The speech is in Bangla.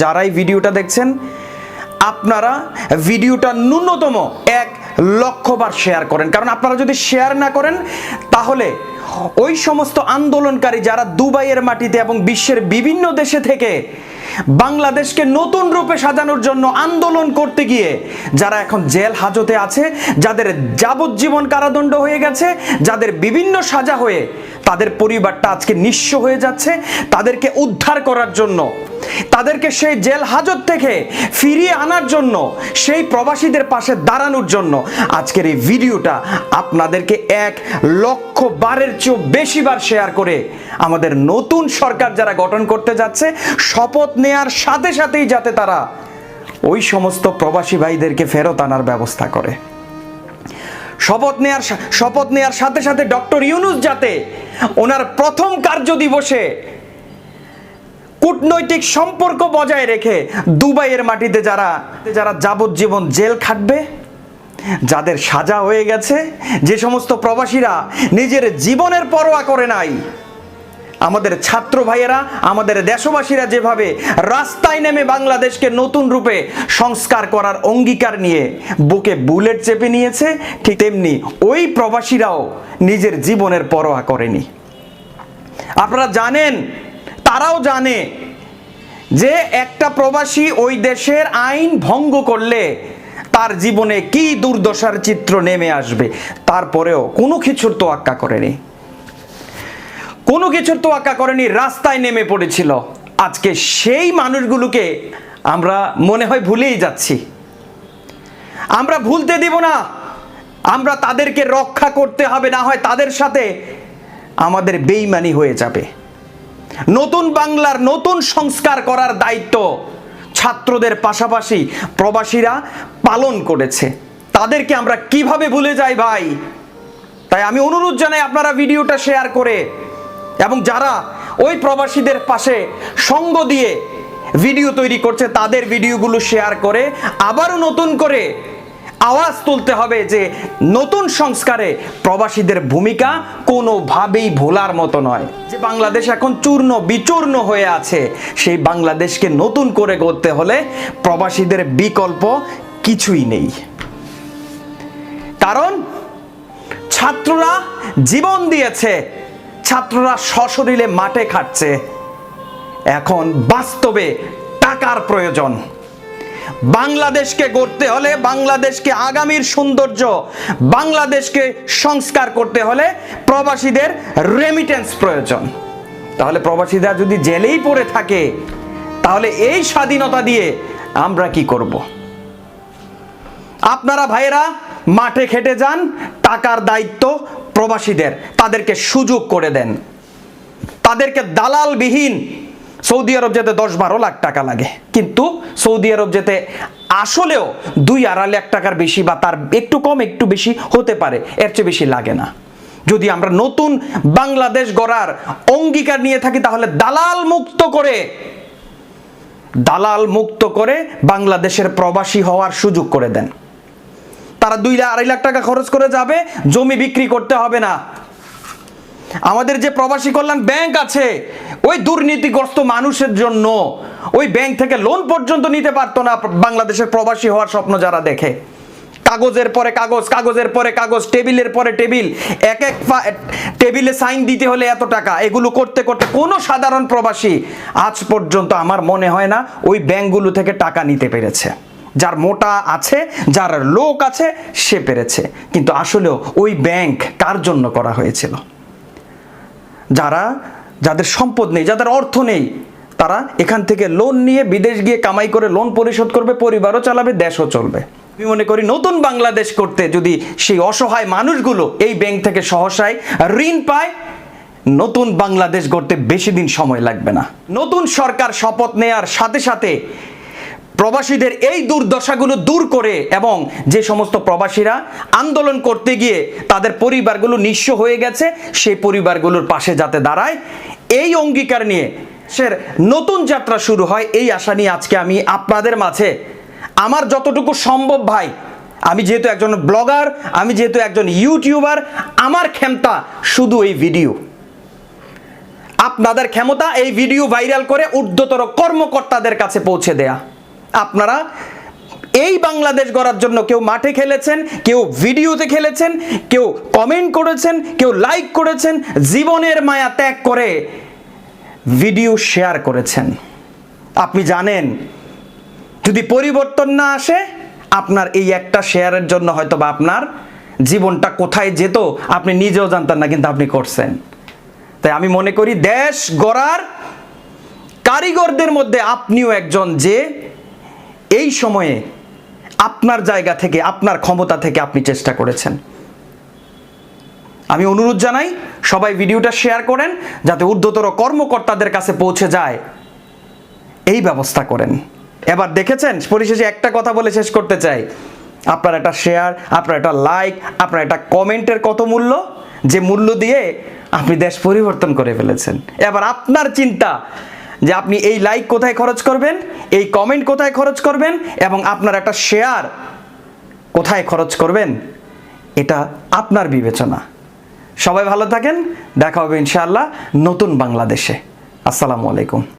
যারাই ভিডিওটা দেখছেন, আপনারা ভিডিওটা ন্যূনতম এক লক্ষবার শেয়ার করেন। কারণ আপনারা যদি শেয়ার না করেন, তাহলে ওই সমস্ত আন্দোলনকারী যারা দুবাইয়ের মাটিতে এবং বিশ্বের বিভিন্ন দেশে থেকে বাংলাদেশকে নতুন রূপে সাজানোর জন্য আন্দোলন করতে গিয়ে যারা এখন জেল হাজতে আছে, যাদের যাবজ্জীবন কারাদণ্ড হয়ে গেছে, যাদের বিভিন্ন সাজা হয়ে তাদের পরিবারটা আজকে নিঃস্ব হয়ে যাচ্ছে, তাদেরকে উদ্ধার করার জন্য। তাদেরকে সেই জেল হাজত থেকে ফিরিয়ে আনার জন্য, সেই প্রবাসীদের পাশে দাঁড়ানোর জন্য। আজকের এই ভিডিওটা আপনাদেরকে এক লক্ষ বারের চেয়েও বেশিবার শেয়ার করে আমাদের নতুন সরকার যারা গঠন করতে যাচ্ছে, শপথ নেয়ার সাথে সাথেই যাতে তারা ওই সমস্ত প্রবাসী ভাইদেরকে ফেরত আনার ব্যবস্থা করে। শপথ নেয়ার শপথ নেয়ার সাথে সাথে ডক্টর ইউনুস যাতে ওনার প্রথম কার্য দিবসে কূটনৈতিক সম্পর্ক বজায় রেখে দুবাইয়ের মাটিতে যারা যারা যাবজ্জীবন জেল খাটবে, যাদের সাজা হয়ে গেছে, যে সমস্ত প্রবাসীরা নিজের জীবনের পরোয়া করে নাই আমাদের ছাত্র ভাইয়েরা, আমাদের দেশবাসীরা যেভাবে রাস্তায় নেমে বাংলাদেশকে নতুন রূপে সংস্কার করার অঙ্গীকার নিয়ে বুকে বুলেট চেপে নিয়েছে, ঠিক তেমনি ওই প্রবাসীরাও নিজের জীবনের পরোয়া করেনি। আপনারা জানেন, তারাও জানে যে একটা প্রবাসী ওই দেশের আইন ভঙ্গ করলে তার জীবনে কি দুর্দশার চিত্র নেমে আসবে, তারপরেও কোনো কিছুর তোয়াক্কা করেনি। কোনো কিছুর তো তোয়াক্কা করেনি, রাস্তায় নেমে পড়েছিল। আজকে সেই মানুষগুলোকে আমরা মনে হয় ভুলেই যাচ্ছি। আমরা ভুলতে দিব না। আমরা তাদেরকে রক্ষা করতে হবে, না হয় তাদের সাথে আমাদের বেইমানি হয়ে যাবে। নতুন বাংলার নতুন সংস্কার করার দায়িত্ব ছাত্রদের পাশাপাশি প্রবাসীরা পালন করেছে। তাদেরকে আমরা কীভাবে ভুলে যাই ভাই? তাই আমি অনুরোধ জানাই আপনারা ভিডিওটা শেয়ার করে এবং যারা ওই প্রবাসীদের পাশে সঙ্গ দিয়ে ভিডিও তৈরি করছে, তাদের ভিডিওগুলো শেয়ার করে আবারও নতুন করে আওয়াজ তুলতে হবে যে নতুন সংস্কারে প্রবাসীদের ভূমিকা কোনোভাবেই ভোলার মতো নয়। যে বাংলাদেশ এখন চূর্ণ বিচূর্ণ হয়ে আছে, সেই বাংলাদেশকে নতুন করে করতে হলে প্রবাসীদের বিকল্প কিছুই নেই। কারণ ছাত্ররা জীবন দিয়েছে ছাত্ররা সশরীরে মাঠে খাটছে। এখন বাস্তবে টাকার প্রয়োজন। বাংলাদেশকে গড়তে হলে বাংলাদেশকে আগামীর সৌন্দর্য, বাংলাদেশকে সংস্কার করতে হলে প্রবাসীদের রেমিটেন্স প্রয়োজন। তাহলে প্রবাসীরা যদি জেলেই পড়ে থাকে, তাহলে এই স্বাধীনতা দিয়ে আমরা কি করব? আপনারা ভাইয়েরা মাঠে খেটে যান, টাকার দায়িত্ব প্রবাসীদের, তাদেরকে সুযোগ করে দেন। তাদেরকে দালালবিহীন সৌদি আরব যেতে দশ বারো লাখ টাকা লাগে। কিন্তু সৌদি আরব যেতে আসলেও দুই আড়াই লাখ টাকার বেশি বা তার একটু কম, একটু বেশি হতে পারে, এর চেয়ে বেশি লাগে না। যদি আমরা নতুন বাংলাদেশ গড়ার অঙ্গীকার নিয়ে থাকি, তাহলে দালাল মুক্ত করে, দালাল মুক্ত করে বাংলাদেশের প্রবাসী হওয়ার সুযোগ করে দেন। তারা দুই আড়াই লাখ টাকা খরচ করে যাবে, জমি বিক্রি করতে হবে না। আমাদের যে প্রবাসী কল্যাণ ব্যাংক আছে, ওই দুর্নীতিগ্রস্ত মানুষের জন্য ওই ব্যাংক থেকে লোন পর্যন্ত নিতে পারতো না বাংলাদেশের প্রবাসী হওয়ার স্বপ্ন যারা দেখে। কাগজের পরে কাগজ, কাগজের পরে কাগজ, টেবিলের পরে টেবিল, এক এক টেবিলে সাইন দিতে হলে এত টাকা। এগুলো করতে করতে কোনো সাধারণ প্রবাসী আজ পর্যন্ত আমার মনে হয় না ওই ব্যাংকগুলো থেকে টাকা নিতে পেরেছে। যার মোটা আছে, যার লোক আছে, সে পেরেছে। কিন্তু আসলেও ওই ব্যাংক কার জন্য করা হয়েছিল? যারা, যাদের সম্পদ নেই, যাদের অর্থ নেই, তারা এখান থেকে লোন নিয়ে বিদেশ গিয়ে কামাই করে লোন পরিশোধ করবে, পরিবারও চালাবে, দেশও চলবে। আমি মনে করি নতুন বাংলাদেশ করতে যদি সেই অসহায় মানুষগুলো এই ব্যাংক থেকে সহসায় ঋণ পায়, নতুন বাংলাদেশ গড়তে বেশি দিন সময় লাগবে না। নতুন সরকার শপথ নেয়ার সাথে সাথে প্রবাসীদের এই দুর্দশাগুলো দূর করে এবং যে সমস্ত প্রবাসীরা আন্দোলন করতে গিয়ে তাদের পরিবারগুলো নিঃস্ব হয়ে গেছে, সেই পরিবারগুলোর পাশে যাতে দাঁড়ায়, এই অঙ্গীকার নিয়ে সে নতুন যাত্রা শুরু হয়, এই আশা নিয়ে আজকে আমি আপনাদের মাঝে। আমার যতটুকু সম্ভব ভাই, আমি যেহেতু একজন ব্লগার, আমি যেহেতু একজন ইউটিউবার, আমার ক্ষমতা শুধু এই ভিডিও। আপনাদের ক্ষমতা এই ভিডিও ভাইরাল করে ঊর্ধ্বতর কর্মকর্তাদের কাছে পৌঁছে দেয়া। আপনারা এই বাংলাদেশ গড়ার জন্য কেউ মাঠে খেলেছেন, কেউ ভিডিওতে খেলেছেন, কেউ কমেন্ট করেছেন, কেউ লাইক করেছেন, জীবনের মায়া ত্যাগ করে ভিডিও শেয়ার করেছেন। আপনি জানেন, যদি পরিবর্তন না আসে, আপনার এই একটা শেয়ারের জন্য হয়তো বা আপনার জীবনটা কোথায় যেত, আপনি নিজেও জানতেন না, কিন্তু আপনি করছেন। তাই আমি মনে করি, দেশ গড়ার কারিগরদের মধ্যে আপনিও একজন যে এই সময়ে আপনার জায়গা থেকে, আপনার ক্ষমতা থেকে আপনি চেষ্টা করেছেন। আমি অনুরোধ জানাই, সবাই ভিডিওটা শেয়ার করেন, যাতে ঊর্ধ্বতর কর্মকর্তাদের কাছে পৌঁছে যায়। এই ব্যবস্থা করেন। এবার দেখেছেন, পরিশেষে একটা কথা বলে শেষ করতে চাই। আপনার একটা শেয়ার আপনার একটা লাইক আপনার একটা কমেন্টের কত মূল্য? যে মূল্য দিয়ে আপনি দেশ পরিবর্তন করে ফেলেছেন। এবার আপনার চিন্তা যে আপনি এই লাইক কোথায় খরচ করবেন, এই কমেন্ট কোথায় খরচ করবেন এবং আপনার একটা শেয়ার কোথায় খরচ করবেন, এটা আপনার বিবেচনা। সবাই ভালো থাকেন, দেখা হবে ইনশাআল্লাহ নতুন বাংলাদেশে। আসসালামু আলাইকুম।